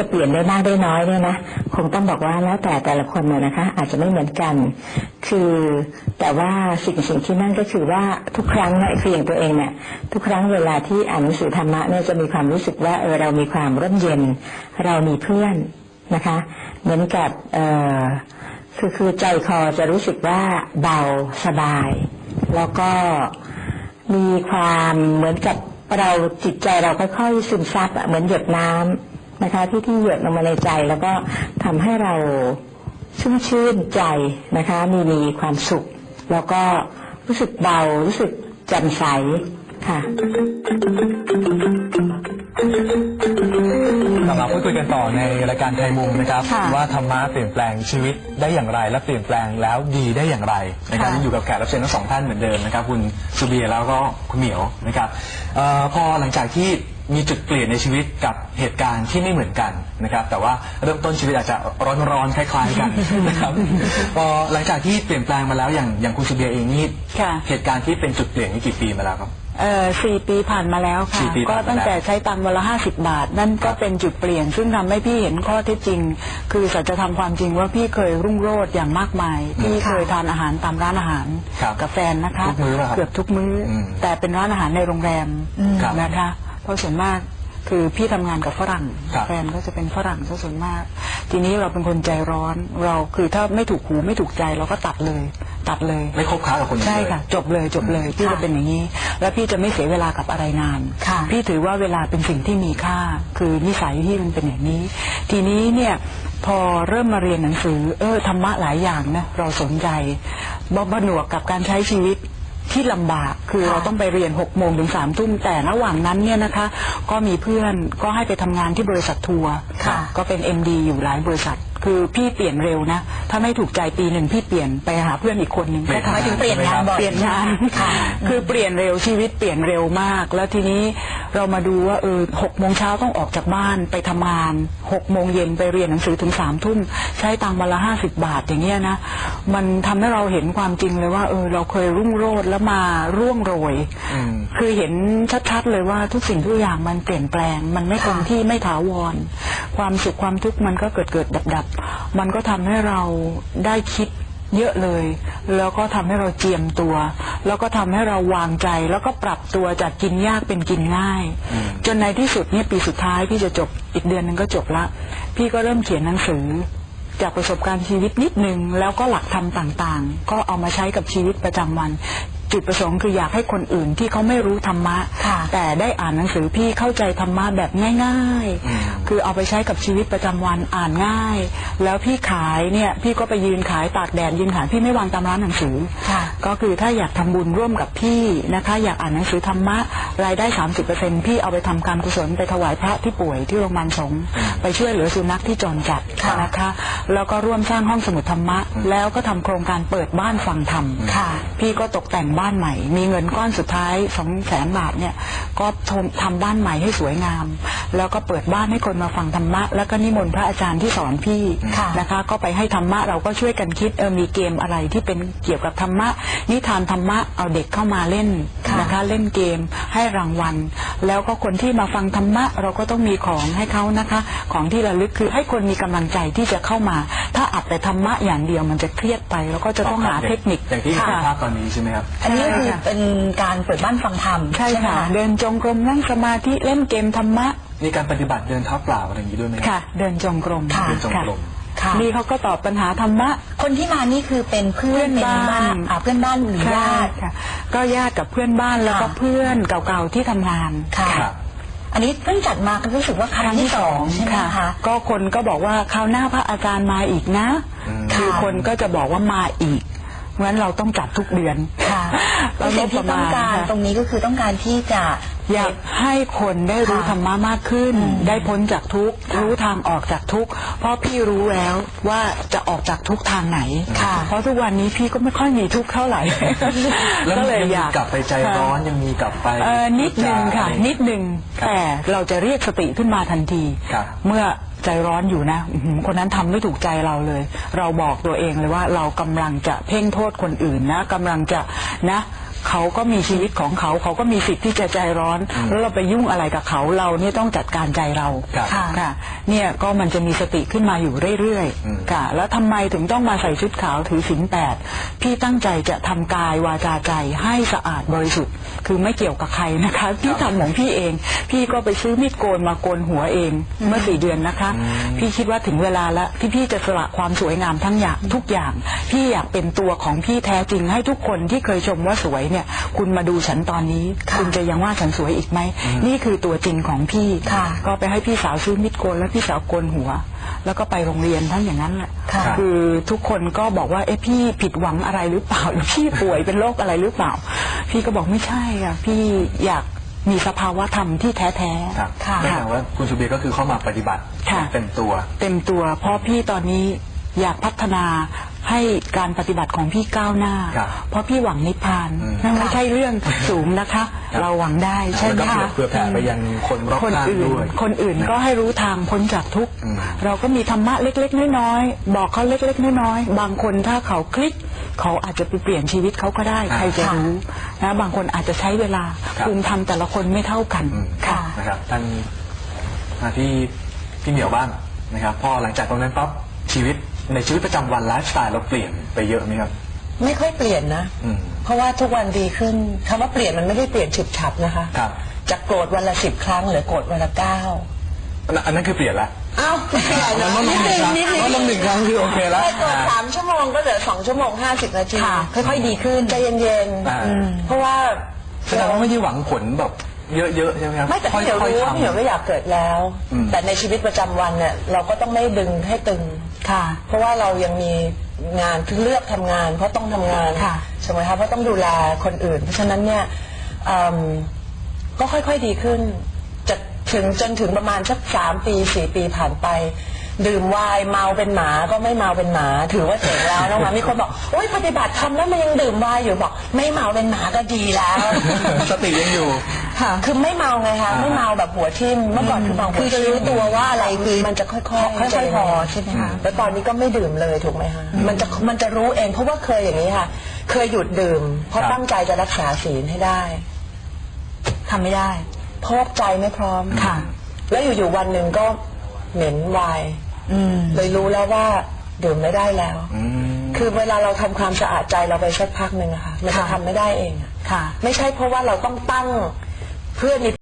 จะเปลี่ยนได้มากได้น้อยเนี่ยนะคงต้องบอกว่าแล้วแต่แต่ละคนเนี่ยนะคะ อาจจะไม่เหมือนกัน คือแต่ว่าสิ่งสิ่งที่นั่นก็คือว่าทุกครั้งเนี่ยคืออย่างตัวเองเนี่ยทุกครั้งเวลาที่อ่านหนังสือธรรมะเนี่ยจะมีความรู้สึกว่าเออเรามีความร่มเย็น เรามีเพื่อนนะคะ เหมือนกับเออคือคือใจคอจะรู้สึกว่าเบาสบาย แล้วก็มีความเหมือนกับเราจิตใจเราค่อยๆซึมซับอะเหมือนหยดน้ำ นะคะ ที่ที่หยดลงมาในใจ แล้วก็ทำให้เราชุ่มชื่นใจนะคะ มีมีความสุข แล้วก็รู้สึกเบารู้สึกแจ่มใสค่ะ กลับมาพูดคุยกันต่อในรายการไทยมุมนะครับค่ะว่าธรรมะเปลี่ยนแปลงชีวิตได้อย่างไร และเปลี่ยนแปลงแล้วดีได้อย่างไรนะครับค่ะยังอยู่กับแขกรับเชิญทั้งสองท่านเหมือนเดิมนะครับคุณสุเบียร์แล้วก็คุณเหมียวนะครับเอ่อพอหลังจากที่มีจุดเปลี่ยนในชีวิตกับเหตุการณ์ที่ไม่เหมือนกันนะครับแต่ว่าเริ่มต้นชีวิตอาจจะร้อนๆคล้ายๆกันนะครับพอหลังจากที่เปลี่ยนแปลงมาแล้วอย่างอย่างคุณสุเบียร์เองนี่ค่ะ เหตุการณ์ที่เป็นจุดเปลี่ยนนี่กี่ปีมาแล้วครับ เอ่อสี่ปีผ่านมาแล้วค่ะสี่ปีก็ผ่านมาแล้ว ตั้งแต่ใช้ตังค์วันละห้าสิบบาท นั่นก็เป็นจุดเปลี่ยน ซึ่งทำให้พี่เห็นข้อเท็จจริง คือสัจธรรมความจริงว่าพี่เคยรุ่งโรจน์อย่างมากมาย พี่เคยทานอาหารตามร้านอาหารครับกับแฟนนะคะทุกมื้อป่ะครับเกือบทุกมื้ออมแต่เป็นร้านอาหารในโรงแรมครับ นะคะ เพราะส่วนมากคือพี่ทำงานกับฝรั่ง ครับแฟนก็จะเป็นฝรั่งซะส่วนมาก ทีนี้เราเป็นคนใจร้อน เราคือถ้าไม่ถูกหูไม่ถูกใจเราก็ตัดเลย ตัดเลย ไม่คบค้ากับคนอื่นใช่เลย ค่ะ จบเลยจบเลยพี่จะเป็นอย่างนี้ แล้วพี่จะไม่เสียเวลากับอะไรนาน ค่ะ พี่ถือว่าเวลาเป็นสิ่งที่มีค่า คือนิสัยที่มันเป็นอย่างนี้ ทีนี้เนี่ยพอเริ่มมาเรียนหนังสือ เออธรรมะหลายอย่างนะเราสนใจบ่บหนวกกับการใช้ชีวิตที่ลำบากคือเราต้องไปเรียนหกโมงถึงสามทุ่มแต่ระหว่างนั้นเนี่ยนะคะ ก็มีเพื่อนก็ให้ไปทำงานที่บริษัททัวร์ค่ะ ก็เป็น MD อยู่หลายบริษัท คือพี่เปลี่ยนเร็วนะ ถ้าไม่ถูกใจปีหนึ่งพี่เปลี่ยนไปหาเพื่อนอีกคนหนึ่งเปลี่ยนก็ทำหมายถึงเปลี่ยนงานบ่อยเปลี่ยนงานค่ะคือเปลี่ยนเร็วชีวิตเปลี่ยนเร็วมาก แล้วทีนี้เรามาดูว่าเออหกโมงเช้าต้องออกจากบ้านไปทำงานหกโมงเย็นไปเรียนหนังสือถึงสามทุ่มใช้ตังค์วันละห้าสิบบาทอย่างเงี้ยนะ มันทำให้เราเห็นความจริงเลยว่าเออเราเคยรุ่งโรจน์แล้วมาร่วงโรยอืมคือเห็นชัดๆเลยว่าทุกสิ่งทุกอย่างมันเปลี่ยนแปลง มันไม่คงที่ไม่ถาวร ความสุขความทุกข์มันก็เกิดเกิดดับดับๆมันก็ทำให้เราได้คิดเยอะเลย แล้วก็ทำให้เราเจียมตัว แล้วก็ทำให้เราวางใจ แล้วก็ปรับตัวจากกินยากเป็นกินง่าย จนในที่สุดเนี่ยปีสุดท้ายพี่จะจบอีกเดือนหนึงก็จบละ พี่ก็เริ่มเขียนหนังสือ จากประสบการณ์ชีวิตนิดนึงแล้วก็หลักธรรมต่างๆ ก็เอามาใช้กับชีวิตประจำวัน จุดประสงค์คืออยากให้คนอื่นที่เขาไม่รู้ธรรมะค่ะแต่ได้อ่านหนังสือพี่เข้าใจธรรมะแบบง่ายอืมๆคือเอาไปใช้กับชีวิตประจำวันอ่านง่าย แล้วพี่ขายเนี่ยพี่ก็ไปยืนขายตากแดดยืนขายพี่ไม่วางตามร้านหนังสือค่ะ ก็คือถ้าอยากทำบุญร่วมกับพี่นะคะ อยากอ่านหนังสือธรรมะรายได้ 30%พี่เอาไปทำการกุศลไปถวายพระที่ป่วยที่โรงพยาบาลสงฆ์ไปช่วยเหลือสุนัขที่จรจัดค่ะนะคะแล้วก็ร่วมสร้างห้องสมุดธรรมะ แล้วก็ทำโครงการเปิดบ้านฟังธรรมค่ะพี่ก็ตกแต่งบ้านใหม่ มีเงินก้อนสุดท้ายสองแสนบาทเนี่ยก็ทำทำบ้านใหม่ให้สวยงาม แล้วก็เปิดบ้านให้คนมาฟังธรรมะ แล้วก็นิมนต์พระอาจารย์ที่สอนพี่ค่ะนะคะ ก็ไปให้ธรรมะเราก็ช่วยกันคิดเออมีเกมอะไรที่เป็นเกี่ยวกับธรรมะนิทานธรรมะเอาเด็กเข้ามาเล่นค่ะนะคะเล่นเกมให้รางวัล แล้วก็คนที่มาฟังธรรมะเราก็ต้องมีของให้เขานะคะ ของที่ระลึกคือให้คนมีกำลังใจที่จะเข้ามา ถ้าอัดแต่ธรรมะอย่างเดียวมันจะเครียดไป แล้วก็จะต้องหาเทคนิคอย่างที่เห็นค่ะภาพตอนนี้ใช่ไหมครับอันนี้ก็คือใช่ค่ะเป็นการเปิดบ้านฟังธรรมใช่ไหมค่ะเดินจงกรมนั่งสมาธิเล่นเกมธรรมะมีการปฏิบัติเดินเท้าเปล่าอะไรอย่างนี้ด้วยไหมค่ะ เดินจงกรมค่ะเดินจงกรมค่ะ นี่เขาก็ตอบปัญหาธรรมะ คนที่มานี่คือเป็นเพื่อนเพื่อนบ้านอ่าเพื่อนบ้านหรือญาติค่ะก็ญาติกับเพื่อนบ้านแล้วก็ค่ะเพื่อนเก่าๆที่ทำงานค่ะครับอันนี้เพิ่งจัดมาก็รู้สึกว่าครั้งที่สองใช่ไหมคะก็คนก็บอกว่าคราวหน้าพระอาจารย์มาอีกนะอืมคือค่ะคนก็จะบอกว่ามาอีกงั้นเราต้องจัดทุกเดือนค่ะแล้วสิ่งที่ต้องการค่ะตรงนี้ก็คือต้องการที่จะ อยากให้คนได้รู้ค่ะธรรมะมากขึ้นอืมได้พ้นจากทุกข์ค่ะรู้ทางออกจากทุกข์เพราะพี่รู้แล้วว่าจะออกจากทุกข์ทางไหนค่ะ เพราะทุกวันนี้พี่ก็ไม่ค่อยมีทุกข์เท่าไหร่ แล้วก็เลยยังอมียากกลับไปใจร้อนยังมีกลับไปเออนิดนึงค่ะพูจาอะไรนิดนึงครับแต่เราจะเรียกสติขึ้นมาทันทีครับเมื่อใจร้อนอยู่นะอื้อหือคนนั้นทำไม่ถูกใจเราเลย เราบอกตัวเองเลยว่าเรากำลังจะเพ่งโทษคนอื่นนะกำลังจะนะ เขาก็มีชีวิตของเขา เขาก็มีสิทธิ์ที่จะใจร้อน แล้วเราไปยุ่งอะไรกับเขาเราเนี่ยต้องจัดการใจเราครับค่ะค่ะเนี่ยก็มันจะมีสติขึ้นมาอยู่เรื่อยอืมๆค่ะ แล้วทำไมถึงต้องมาใส่ชุดขาวถือศีลแปดพี่ตั้งใจจะทำกายวาจาใจให้สะอาดบริสุทธิ์ คือไม่เกี่ยวกับใครนะคะพี่ทำของพี่เอง พี่ก็ไปซื้อมีดโกนมาโกนหัวเองเมื่อสี่เดือนนะคะ พี่คิดว่าถึงเวลาแล้วที่พี่จะสละความสวยงามทั้งอย่างทุกอย่าง พี่อยากเป็นตัวของพี่แท้จริงให้ทุกคนที่เคยชมว่าสวยเนี่ย คุณมาดูฉันตอนนี้ คุณจะยังว่าฉันสวยอีกไหม นี่คือตัวจริงของพี่ค่ะ ก็ไปให้พี่สาวซื้อมีดโกนแล้วพี่สาวโกนหัว แล้วก็ไปโรงเรียนทั้งอย่างนั้นแหละค่ะคือทุกคนก็บอกว่าเอ๊ะพี่ผิดหวังอะไรหรือเปล่าหรือพี่ป่วยเป็นโรคอะไรหรือเปล่า พี่ก็บอกไม่ใช่อะพี่อยากมีสภาวะธรรมที่แท้แท้ๆครับค่ะนั่นแปลว่าคุณสุเบียก็คือเข้ามาปฏิบัติค่ะเต็มตัว เต็มตัว เพราะพี่ตอนนี้อยากพัฒนา ให้การปฏิบัติของพี่ก้าวหน้า ครับเพราะพี่หวังนิพพานอืม นั่นไม่ใช่เรื่องสูงนะคะครับเราหวังได้ใช่ไหมแล้วก็คะเผื่อแผ่ไปยังคนรอบคนข้างอื่น ด้วยคนอื่นก็ให้รู้ทางพ้นจากทุกข์ อืม เราก็มีธรรมะเล็ก ๆ น้อยๆบอกเขาเล็ก ๆ น้อยๆบางคนถ้าเขาคลิก เขาอาจจะไปเปลี่ยนชีวิตเขาก็ได้อ่าใครจะรู้นะบางคนอาจจะใช้เวลาครับ ภูมิธรรมแต่ละคนไม่เท่ากันอืมค่ะ นะครับท่านมาที่พี่เหมียวบ้างนะครับ พอหลังจากตรงนั้นปั๊บชีวิต ในชีวิตประจำวันไลฟ์สไตล์เราเปลี่ยนไปเยอะไหมครับ ไม่ค่อยเปลี่ยนนะ อืม เพราะว่าทุกวันดีขึ้นคำว่าเปลี่ยนมันไม่ได้เปลี่ยนฉุบฉับนะคะ ครับ จากโกรธวันละสิบครั้งเหลือโกรธวันละเก้าอันนั้นอันนั้นคือเปลี่ยนละอ้าวไม่เปลี่ยนลนะดลงหนึ่งครั้งลดลงหนึ่งครั้งคือโอเคแล้วโกรธสามชั่วโมงก็เหลือสองชั่วโมงห้าสิบนาทีค่ะค่อยๆดีขึ้น ใจเย็นอ่า ๆเพราะว่า แสดงว่าไม่ได้หวังผลแบบ เยอะๆใช่ไหมครับไม่แต่พี่เหมียวค่อยรู้ๆว่าทำ พี่เหมียวไม่อยากเกิดแล้ว อืม แต่ในชีวิตประจำวันเนี่ยเราก็ต้องไม่ดึงให้ตึง ค่ะ เพราะว่าเรายังมีงานที่เลือกทำงาน เพราะต้องทำงานค่ะใช่ไหมคะเพราะต้องดูแลคนอื่น เพราะฉะนั้นเนี่ยอืมก็ค่อยๆดีขึ้นจะถึงจนถึงประมาณสักสามปีสี่ปีผ่านไป ดื่มไวน์เมาเป็นหมาก็ไม่เมาเป็นหมา ถือว่าเจ๋งแล้วนะคะมีคนบอกโอ๊ยปฏิบัติทำแล้วมันยังดื่มไวน์อยู่บอก ไม่เมาเป็นหมาก็ดีแล้ว สติยังอยู่ ค่ะ คือไม่เมาไงคะอ่าไม่เมาแบบหัวทิ่มเมื่อก่อนคือเมาหัวคือจะรู้ตัวว่าอะไรคือมันจะค่อยๆค่อยๆใจพอใช่ไหมคะแล้วตอนนี้ก็ไม่ดื่มเลยถูกไหมคะมันจะมันจะรู้เองเพราะว่าเคยอย่างนี้ค่ะ เคยหยุดดื่ม เพราะครับตั้งใจจะรักษาศีลให้ได้ทำไม่ได้ เพราะว่าใจไม่พร้อมค่ะ แล้วอยู่ๆวันหนึ่งก็เหม็นไวน์อืมเลยรู้แล้วว่าดื่มไม่ได้แล้วอืมคือเวลาเราทำความสะอาดใจเราไปสักพักหนึ่งอะค่ะ มันจะค่ะทำไม่ได้เองอะค่ะ ไม่ใช่เพราะว่าเราต้องตั้ง เพื่อนิพ